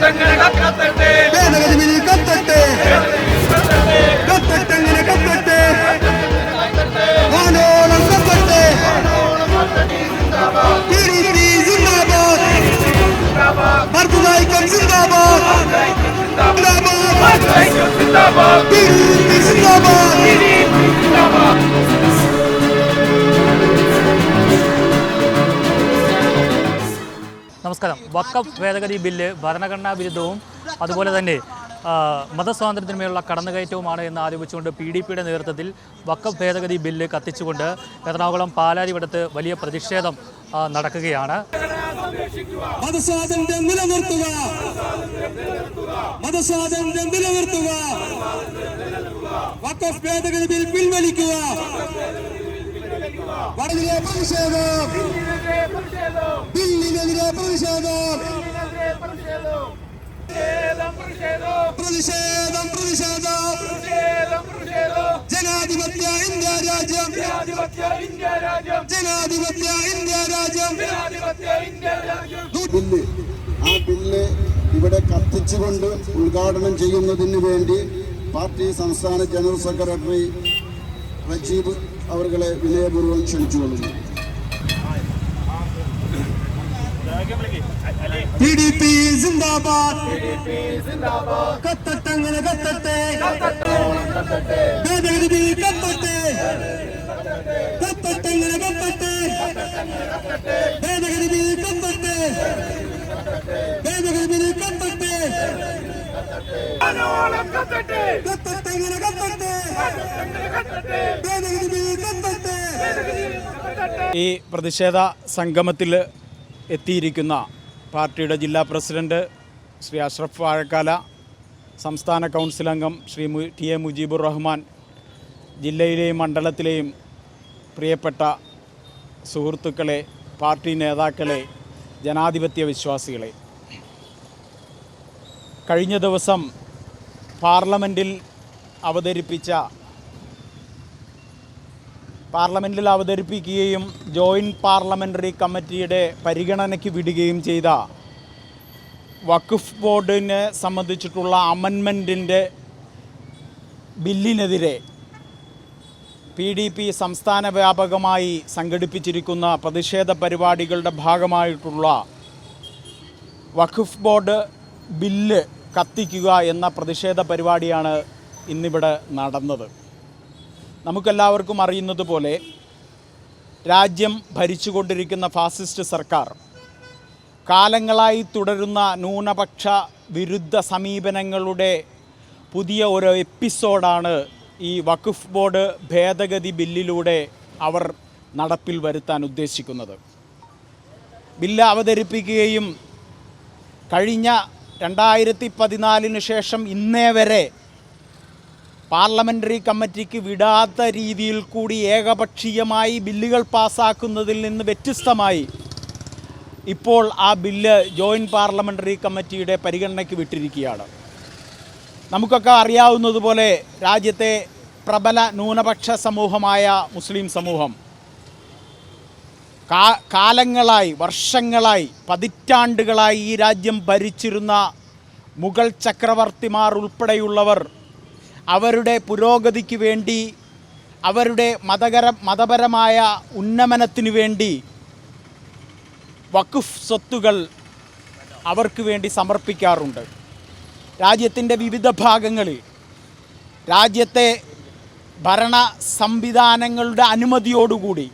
ഭേദഗതി വക്കഫ് ഭേദഗതി ബില്ല് ഭരണഘടനാ വിരുദ്ധവും അതുപോലെ തന്നെ മതസ്വാതന്ത്ര്യത്തിനുമേലുള്ള കടന്നുകയറ്റവുമാണ് എന്ന് ആരോപിച്ചുകൊണ്ട് പി ഡി പിയുടെ നേതൃത്വത്തിൽ വക്കഫ് ഭേദഗതി ബില്ല് കത്തിച്ചുകൊണ്ട് എറണാകുളം പാലാരിവടത്ത് വലിയ പ്രതിഷേധം നടക്കുകയാണ്. മതസ്വാതന്ത്ര്യം നിലനിർത്തുക. മതസ്വാതന്ത്ര്യം നിലനിർത്തുക. ബിൽ പിൻവലിക്കുക. വടകിലെ പ്രതിഷേധം. ബില്ലിനെതിരെ പ്രതിഷേധം. പ്രതിഷേധം പ്രതിഷേധം. ജനാധിപത്യ ഇന്ത്യ രാജ്യം. ജനാധിപത്യ ഇന്ത്യ രാജ്യം. ബില്ല് ആ ബില്ല് ഇവിടെ കത്തിച്ചുകൊണ്ട് ഉദ്ഘാടനം ചെയ്യുന്നതിന് വേണ്ടി പാർട്ടി സംസ്ഥാന ജനറൽ സെക്രട്ടറി റജീബ് അവർകളെ വിനയപൂർവം ക്ഷണിച്ചുകൊള്ളുന്നു പി ഡി പി സിന്ദാബാദ് കത്തട്ടെ അങ്ങനെ കത്തട്ടെ. ഭേദഗതി കത്തട്ടെ. കത്തട്ടെ അങ്ങനെ കത്തട്ടെ. ഭേദഗതി കത്തട്ടെ ഭേദഗതി ബിൽ കത്തട്ടെ കത്തട്ടെ അങ്ങനെ കത്തട്ടെ ഭേദഗതി ബിൽ കത്തട്ടെ ഈ പ്രതിഷേധ സംഗമത്തിൽ എത്തിയിരിക്കുന്ന പാർട്ടിയുടെ ജില്ലാ പ്രസിഡന്റ് ശ്രീ അഷ്റഫ് വാഴക്കാല സംസ്ഥാന കൗൺസിൽ അംഗം ശ്രീ മു- ടി എ മുജീബുർ റഹ്മാൻ ജില്ലയിലെയും മണ്ഡലത്തിലെയും പ്രിയപ്പെട്ട സുഹൃത്തുക്കളെ പാർട്ടി നേതാക്കളെ ജനാധിപത്യ വിശ്വാസികളെ. കഴിഞ്ഞ ദിവസം പാർലമെന്റിൽ അവതരിപ്പിച്ച പാർലമെന്റിൽ അവതരിപ്പിക്കുകയും ജോയിന്റ് പാർലമെന്ററി കമ്മിറ്റിയുടെ പരിഗണനയ്ക്ക് വിടുകയും ചെയ്ത വഖഫ് ബോർഡിനെ സംബന്ധിച്ചിട്ടുള്ള അമൻമെന്റിന്റെ ബില്ലിനെതിരെ പി ഡി പി സംസ്ഥാന വ്യാപകമായി സംഘടിപ്പിച്ചിരിക്കുന്ന പ്രതിഷേധ പരിപാടികളുടെ ഭാഗമായിട്ടുള്ള വഖഫ് ബോർഡ് ബില്ല് കത്തിക്കുക എന്ന പ്രതിഷേധ പരിപാടിയാണ് ഇന്നിവിടെ നടന്നത്. നമുക്കെല്ലാവർക്കും അറിയുന്നത് പോലെ രാജ്യം ഭരിച്ചുകൊണ്ടിരിക്കുന്ന ഫാസിസ്റ്റ് സർക്കാർ കാലങ്ങളായി തുടരുന്ന ന്യൂനപക്ഷ വിരുദ്ധ സമീപനങ്ങളുടെ പുതിയ ഒരു എപ്പിസോഡാണ് ഈ വഖഫ് ബോർഡ് ഭേദഗതി ബില്ലിലൂടെ അവർ നടപ്പിൽ വരുത്താൻ ഉദ്ദേശിക്കുന്നത്. ബില്ല് അവതരിപ്പിക്കുകയും കഴിഞ്ഞ രണ്ടായിരത്തി പതിനാലിന് ശേഷം ഇന്നേ വരെ പാർലമെന്ററി കമ്മിറ്റിക്ക് വിടാത്ത രീതിയിൽ കൂടി ഏകപക്ഷീയമായി ബില്ലുകൾ പാസ്സാക്കുന്നതിൽ നിന്ന് വ്യത്യസ്തമായി ഇപ്പോൾ ആ ബില്ല് ജോയിന്റ് പാർലമെന്ററി കമ്മിറ്റിയുടെ പരിഗണനയ്ക്ക് വിട്ടിരിക്കുകയാണ്. നമുക്കൊക്കെ അറിയാവുന്നതുപോലെ രാജ്യത്തെ പ്രബല ന്യൂനപക്ഷ സമൂഹമായ മുസ്ലിം സമൂഹം കാലങ്ങളായി വർഷങ്ങളായി പതിറ്റാണ്ടുകളായി ഈ രാജ്യം ഭരിച്ചിരുന്ന മുഗൾ ചക്രവർത്തിമാർ ഉൾപ്പെടെയുള്ളവർ അവരുടെ പുരോഗതിക്ക് വേണ്ടി അവരുടെ മതകര മതപരമായ ഉന്നമനത്തിനു വേണ്ടി വഖഫ് സ്വത്തുകൾ അവർക്ക് വേണ്ടി സമർപ്പിക്കാറുണ്ട്. രാജ്യത്തിന്റെ വിവിധ ഭാഗങ്ങളിൽ രാജ്യത്തെ ഭരണ സംവിധാനങ്ങളുടെ അനുമതിയോടുകൂടി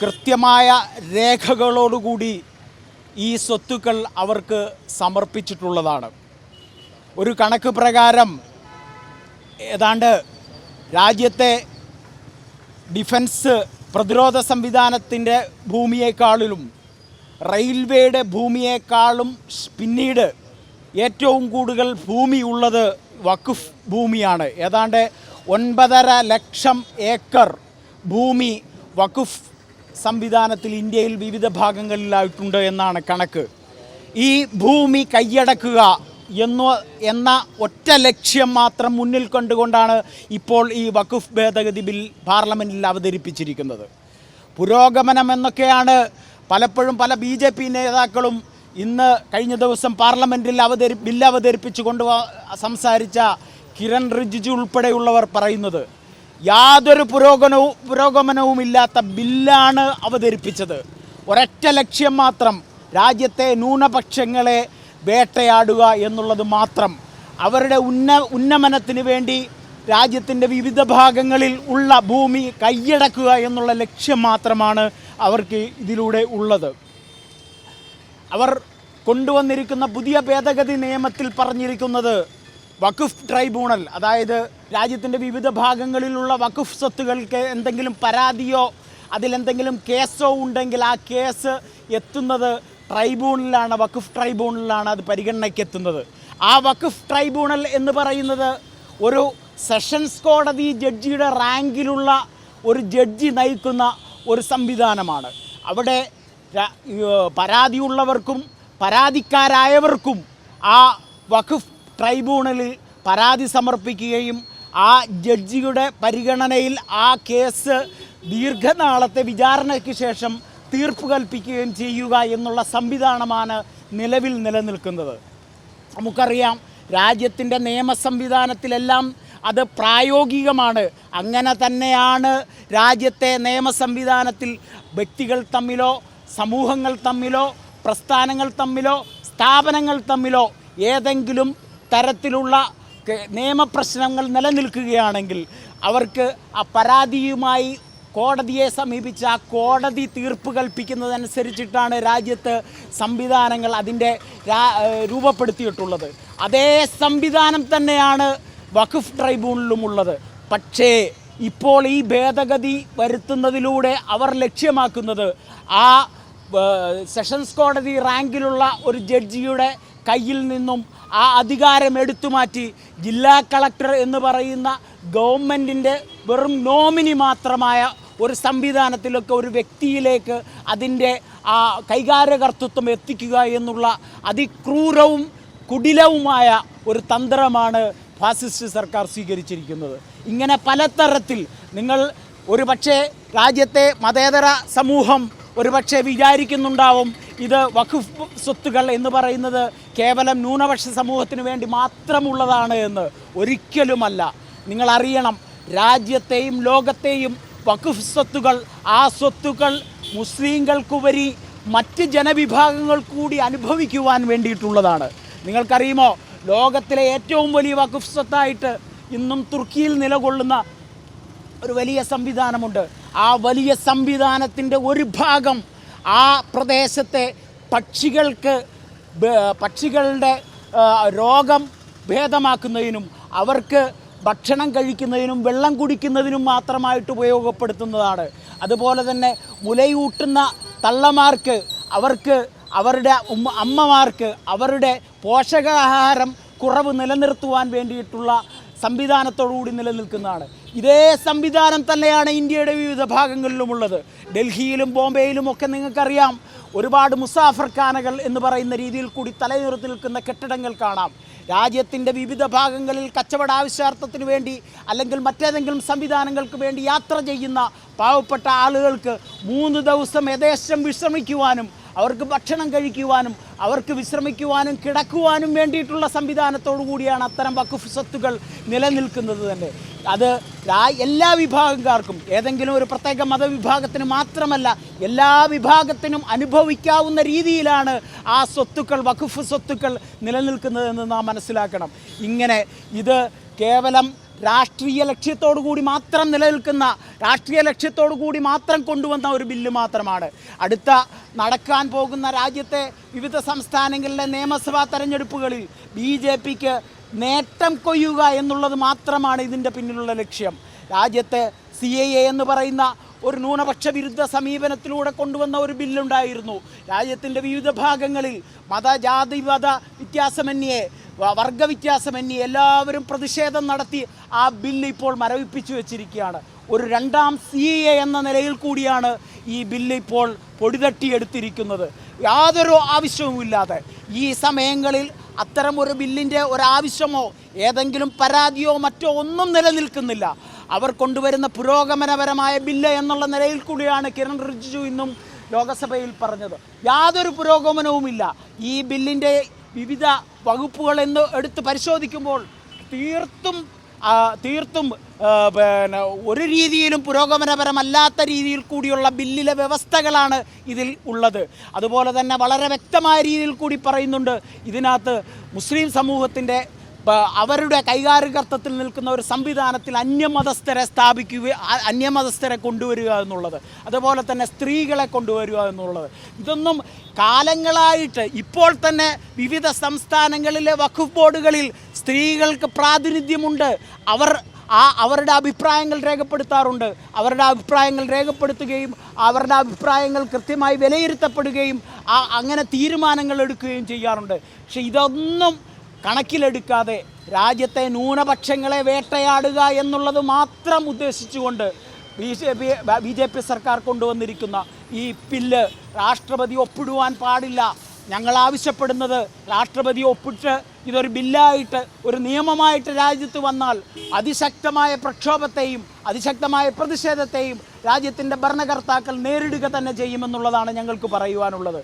കൃത്യമായ രേഖകളോടുകൂടി ഈ സ്വത്തുക്കൾ അവർക്ക് സമർപ്പിച്ചിട്ടുള്ളതാണ്. ഒരു കണക്ക് പ്രകാരം ഏതാണ്ട് രാജ്യത്തെ ഡിഫൻസ് പ്രതിരോധ സംവിധാനത്തിന്റെ ഭൂമിയേക്കാളിലും റെയിൽവേയുടെ ഭൂമിയേക്കാളും പിന്നീട് ഏറ്റവും കൂടുതൽ ഭൂമിയുള്ളത് വഖഫ് ഭൂമിയാണ്. ഏതാണ്ട് ഒൻപതര ലക്ഷം ഏക്കർ ഭൂമി വഖഫ് സംവിധാനത്തിൽ ഇന്ത്യയിൽ വിവിധ ഭാഗങ്ങളിലായിട്ടുണ്ട് എന്നാണ് കണക്ക്. ഈ ഭൂമി കൈയടക്കുക എന്നു എന്ന ഒറ്റ ലക്ഷ്യം മാത്രം മുന്നിൽ കണ്ടുകൊണ്ടാണ് ഇപ്പോൾ ഈ വഖുഫ് ഭേദഗതി ബിൽ പാർലമെന്റിൽ അവതരിപ്പിച്ചിരിക്കുന്നത്. പുരോഗമനം എന്നൊക്കെയാണ് പലപ്പോഴും പല ബി ജെ പി നേതാക്കളും ഇന്ന് കഴിഞ്ഞ ദിവസം പാർലമെന്റിൽ അവതരി ബില്ല് അവതരിപ്പിച്ചു കൊണ്ട് സംസാരിച്ച കിരൺ റിജിജു ഉൾപ്പെടെയുള്ളവർ പറയുന്നത്. യാതൊരു പുരോഗമനവും പുരോഗമനവുമില്ലാത്ത ബില്ലാണ് അവതരിപ്പിച്ചത്. ഒരൊറ്റ ലക്ഷ്യം മാത്രം രാജ്യത്തെ ന്യൂനപക്ഷങ്ങളെ വേട്ടയാടുക എന്നുള്ളത് മാത്രം. അവരുടെ ഉന്ന ഉന്നമനത്തിന് വേണ്ടി രാജ്യത്തിന്റെ വിവിധ ഭാഗങ്ങളിൽ ഉള്ള ഭൂമി കൈയടക്കുക എന്നുള്ള ലക്ഷ്യം മാത്രമാണ് അവർക്ക് ഇതിലൂടെ ഉള്ളത്. അവർ കൊണ്ടുവന്നിരിക്കുന്ന പുതിയ ഭേദഗതി നിയമത്തിൽ പറഞ്ഞിരിക്കുന്നത് വഖഫ് ട്രൈബ്യൂണൽ അതായത് രാജ്യത്തിന്റെ വിവിധ ഭാഗങ്ങളിലുള്ള വഖഫ് സ്വത്തുകൾക്ക് എന്തെങ്കിലും പരാതിയോ അതിലെന്തെങ്കിലും കേസോ ഉണ്ടെങ്കിൽ ആ കേസ് എത്തുന്നത് ട്രൈബ്യൂണലിലാണ് വഖഫ് ട്രൈബ്യൂണലിലാണ് അത് പരിഗണനയ്ക്ക് എത്തുന്നത് ആ വഖഫ് ട്രൈബ്യൂണൽ എന്ന് പറയുന്നത് ഒരു സെഷൻസ് കോടതി ജഡ്ജിയുടെ റാങ്കിലുള്ള ഒരു ജഡ്ജി നയിക്കുന്ന ഒരു സംവിധാനമാണ്. അവിടെ പരാതിയുള്ളവർക്കും പരാതിക്കാരായവർക്കും ആ വഖഫ് ട്രൈബ്യൂണലിൽ പരാതി സമർപ്പിക്കുകയും ആ ജഡ്ജിയുടെ പരിഗണനയിൽ ആ കേസ് ദീർഘനാളത്തെ വിചാരണയ്ക്ക് ശേഷം തീർപ്പ് കൽപ്പിക്കുകയും ചെയ്യുക എന്നുള്ള സംവിധാനമാണ് നിലവിൽ നിലനിൽക്കുന്നത്. നമുക്കറിയാം രാജ്യത്തിന്റെ നിയമ സംവിധാനത്തിലെല്ലാം അത് പ്രായോഗികമാണ്. അങ്ങനെ തന്നെയാണ് രാജ്യത്തെ നിയമ സംവിധാനത്തിൽ വ്യക്തികൾ തമ്മിലോ സമൂഹങ്ങൾ തമ്മിലോ പ്രസ്ഥാനങ്ങൾ തമ്മിലോ സ്ഥാപനങ്ങൾ തമ്മിലോ ഏതെങ്കിലും തരത്തിലുള്ള നിയമപ്രശ്നങ്ങൾ നിലനിൽക്കുകയാണെങ്കിൽ അവർക്ക് ആ പരാതിയുമായി കോടതിയെ സമീപിച്ച ആ കോടതി തീർപ്പ് കൽപ്പിക്കുന്നതനുസരിച്ചിട്ടാണ് രാജ്യത്ത് സംവിധാനങ്ങൾ അതിന്റെ രൂപപ്പെടുത്തിയിട്ടുള്ളത്. അതേ സംവിധാനം തന്നെയാണ് വഖഫ് ട്രൈബ്യൂണലിലും ഉള്ളത്. പക്ഷേ ഇപ്പോൾ ഈ ഭേദഗതി വരുത്തുന്നതിലൂടെ അവർ ലക്ഷ്യമാക്കുന്നത് ആ സെഷൻസ് കോടതി റാങ്കിലുള്ള ഒരു ജഡ്ജിയുടെ കയ്യിൽ നിന്നും ആ അധികാരം എടുത്തു മാറ്റി ജില്ലാ കളക്ടർ എന്ന് പറയുന്ന ഗവൺമെന്റിന്റെ വെറും നോമിനി മാത്രമായ ഒരു സംവിധാനത്തിലൊക്കെ ഒരു വ്യക്തിയിലേക്ക് അതിന്റെ ആ കൈകാര്യകർത്തൃത്വം എത്തിക്കുക എന്നുള്ള അതിക്രൂരവും കുടിലവുമായ ഒരു തന്ത്രമാണ് ഫാസിസ്റ്റ് സർക്കാർ സ്വീകരിച്ചിരിക്കുന്നത്. ഇങ്ങനെ പലതരത്തിൽ നിങ്ങൾ ഒരു പക്ഷേ രാജ്യത്തെ മതേതര സമൂഹം ഒരുപക്ഷെ വിചാരിക്കുന്നുണ്ടാവും ഇത് വഖഫ് സ്വത്തുകൾ എന്ന് പറയുന്നത് കേവലം ന്യൂനപക്ഷ സമൂഹത്തിന് വേണ്ടി മാത്രമുള്ളതാണ് എന്ന് ഒരിക്കലുമല്ല. നിങ്ങൾ അറിയണം രാജ്യത്തെയും ലോകത്തെയും വഖഫ് സ്വത്തുകൾ ആ സ്വത്തുക്കൾ മുസ്ലിങ്ങൾക്കുപരി മറ്റ് ജനവിഭാഗങ്ങൾ കൂടി അനുഭവിക്കുവാൻ വേണ്ടിയിട്ടുള്ളതാണ്. നിങ്ങൾക്കറിയുമോ ലോകത്തിലെ ഏറ്റവും വലിയ വഖഫ് സ്വത്തായിട്ട് ഇന്നും തുർക്കിയിൽ നിലകൊള്ളുന്ന ഒരു വലിയ സംവിധാനമുണ്ട്. ആ വലിയ സംവിധാനത്തിന്റെ ഒരു ഭാഗം ആ പ്രദേശത്തെ പക്ഷികൾക്ക് പക്ഷികളുടെ രോഗം ഭേദമാക്കുന്നതിനും അവർക്ക് ഭക്ഷണം കഴിക്കുന്നതിനും വെള്ളം കുടിക്കുന്നതിനും മാത്രമായിട്ട് ഉപയോഗപ്പെടുത്തുന്നതാണ്. അതുപോലെ തന്നെ മുലയൂട്ടുന്ന തള്ളമാർക്ക് അവർക്ക് അവരുടെ ഉമ്മ അമ്മമാർക്ക് അവരുടെ പോഷകാഹാരം കുറവ് നിലനിർത്തുവാൻ വേണ്ടിയിട്ടുള്ള സംവിധാനത്തോടുകൂടി നിലനിൽക്കുന്നതാണ്. ഇതേ സംവിധാനം തന്നെയാണ് ഇന്ത്യയുടെ വിവിധ ഭാഗങ്ങളിലുമുള്ളത്. ഡൽഹിയിലും ബോംബെയിലും ഒക്കെ നിങ്ങൾക്കറിയാം ഒരുപാട് മുസാഫർ ഖാനകൾ എന്ന് പറയുന്ന രീതിയിൽ കൂടി തലയുറത്ത് നിൽക്കുന്ന കെട്ടിടങ്ങൾ കാണാം. രാജ്യത്തിന്റെ വിവിധ ഭാഗങ്ങളിൽ കച്ചവട ആവശ്യാർത്ഥത്തിന് വേണ്ടി അല്ലെങ്കിൽ മറ്റേതെങ്കിലും സംവിധാനങ്ങൾക്ക് വേണ്ടി യാത്ര ചെയ്യുന്ന പാവപ്പെട്ട ആളുകൾക്ക് മൂന്ന് ദിവസം യഥേഷ്ടം വിശ്രമിക്കുവാനും അവർക്ക് ഭക്ഷണം കഴിക്കുവാനും അവർക്ക് വിശ്രമിക്കുവാനും കിടക്കുവാനും വേണ്ടിയിട്ടുള്ള സംവിധാനത്തോടു കൂടിയാണ് അത്തരം വഖഫ് സ്വത്തുകൾ നിലനിൽക്കുന്നത് തന്നെ. അത് എല്ലാ വിഭാഗക്കാർക്കും ഏതെങ്കിലും ഒരു പ്രത്യേക മതവിഭാഗത്തിന് മാത്രമല്ല എല്ലാ വിഭാഗത്തിനും അനുഭവിക്കാവുന്ന രീതിയിലാണ് ആ സ്വത്തുക്കൾ വഖഫ് സ്വത്തുക്കൾ നിലനിൽക്കുന്നതെന്ന് നാം മനസ്സിലാക്കണം. ഇങ്ങനെ ഇത് കേവലം രാഷ്ട്രീയ ലക്ഷ്യത്തോടു കൂടി മാത്രം നിലനിൽക്കുന്ന രാഷ്ട്രീയ ലക്ഷ്യത്തോടു കൂടി മാത്രം കൊണ്ടുവന്ന ഒരു ബില്ല് മാത്രമാണ്. അടുത്ത നടക്കാൻ പോകുന്ന രാജ്യത്തെ വിവിധ സംസ്ഥാനങ്ങളിലെ നിയമസഭാ തെരഞ്ഞെടുപ്പുകളിൽ ബി ജെ പിക്ക് നേട്ടം കൊയ്യുക എന്നുള്ളത് മാത്രമാണ് ഇതിന്റെ പിന്നിലുള്ള ലക്ഷ്യം. രാജ്യത്തെ സി എ എന്ന് പറയുന്ന ഒരു ന്യൂനപക്ഷ വിരുദ്ധ സമീപനത്തിലൂടെ കൊണ്ടുവന്ന ഒരു ബില്ലുണ്ടായിരുന്നു. രാജ്യത്തിന്റെ വിവിധ ഭാഗങ്ങളിൽ മത ജാതി മത വ്യത്യാസമന്യേ വർഗവ്യത്യാസമന്യേ എല്ലാവരും പ്രതിഷേധം നടത്തി ആ ബില്ല് ഇപ്പോൾ മരവിപ്പിച്ചു വെച്ചിരിക്കുകയാണ്. ഒരു രണ്ടാം സി എ എന്ന നിലയിൽ കൂടിയാണ് ഈ ബില്ല് ഇപ്പോൾ പൊടിതട്ടിയെടുത്തിരിക്കുന്നത്. യാതൊരു ആവശ്യവുമില്ലാതെ ഈ സമയങ്ങളിൽ അത്തരം ഒരു ബില്ലിന്റെ ഒരാവശ്യമോ ഏതെങ്കിലും പരാതിയോ മറ്റോ ഒന്നും നിലനിൽക്കുന്നില്ല. അവർ കൊണ്ടുവരുന്ന പുരോഗമനപരമായ ബില്ല് എന്നുള്ള നിലയിൽ കൂടിയാണ് കിരൺ റിജിജു ഇന്നും ലോകസഭയിൽ പറഞ്ഞത്. യാതൊരു പുരോഗമനവുമില്ല. ഈ ബില്ലിന്റെ വിവിധ വകുപ്പുകൾ എന്ന് എടുത്ത് പരിശോധിക്കുമ്പോൾ തീർത്തും തീർത്തും പിന്നെ ഒരു രീതിയിലും പുരോഗമനപരമല്ലാത്ത രീതിയിൽ കൂടിയുള്ള ബില്ലിലെ വ്യവസ്ഥകളാണ് ഇതിൽ ഉള്ളത്. അതുപോലെ തന്നെ വളരെ വ്യക്തമായ രീതിയിൽ കൂടി പറയുന്നുണ്ട് ഇതിനകത്ത് മുസ്ലിം സമൂഹത്തിന്റെ അവരുടെ കൈകാര്യകർത്തത്തിൽ നിൽക്കുന്ന ഒരു സംവിധാനത്തിൽ അന്യമതസ്ഥരെ സ്ഥാപിക്കുക അന്യമതസ്ഥരെ കൊണ്ടുവരിക എന്നുള്ളത്. അതുപോലെ തന്നെ സ്ത്രീകളെ കൊണ്ടുവരിക എന്നുള്ളത്. ഇതൊന്നും കാലങ്ങളായിട്ട് ഇപ്പോൾ തന്നെ വിവിധ സംസ്ഥാനങ്ങളിലെ വഖഫ് ബോർഡുകളിൽ സ്ത്രീകൾക്ക് പ്രാതിനിധ്യമുണ്ട്. അവർ ആ അവരുടെ അഭിപ്രായങ്ങൾ രേഖപ്പെടുത്താറുണ്ട്. അവരുടെ അഭിപ്രായങ്ങൾ രേഖപ്പെടുത്തുകയും അവരുടെ അഭിപ്രായങ്ങൾ കൃത്യമായി വിലയിരുത്തപ്പെടുകയും അങ്ങനെ തീരുമാനങ്ങൾ എടുക്കുകയും ചെയ്യാറുണ്ട്. പക്ഷെ ഇതൊന്നും കണക്കിലെടുക്കാതെ രാജ്യത്തെ ന്യൂനപക്ഷങ്ങളെ വേട്ടയാടുക എന്നുള്ളത് മാത്രം ഉദ്ദേശിച്ചുകൊണ്ട് B J P B J P സർക്കാർ കൊണ്ടുവന്നിരിക്കുന്ന ഈ ബില്ല് രാഷ്ട്രപതി ഒപ്പിടുവാൻ പാടില്ല. ഞങ്ങൾ ആവശ്യപ്പെടുന്നത് രാഷ്ട്രപതി ഒപ്പിട്ട് ഇതൊരു ബില്ലായിട്ട് ഒരു നിയമമായിട്ട് രാജ്യത്ത് വന്നാൽ അതിശക്തമായ പ്രക്ഷോഭത്തെയും അതിശക്തമായ പ്രതിഷേധത്തെയും രാജ്യത്തിന്റെ ഭരണകർത്താക്കൾ നേരിടുക തന്നെ ചെയ്യുമെന്നുള്ളതാണ് ഞങ്ങൾക്ക് പറയുവാനുള്ളത്.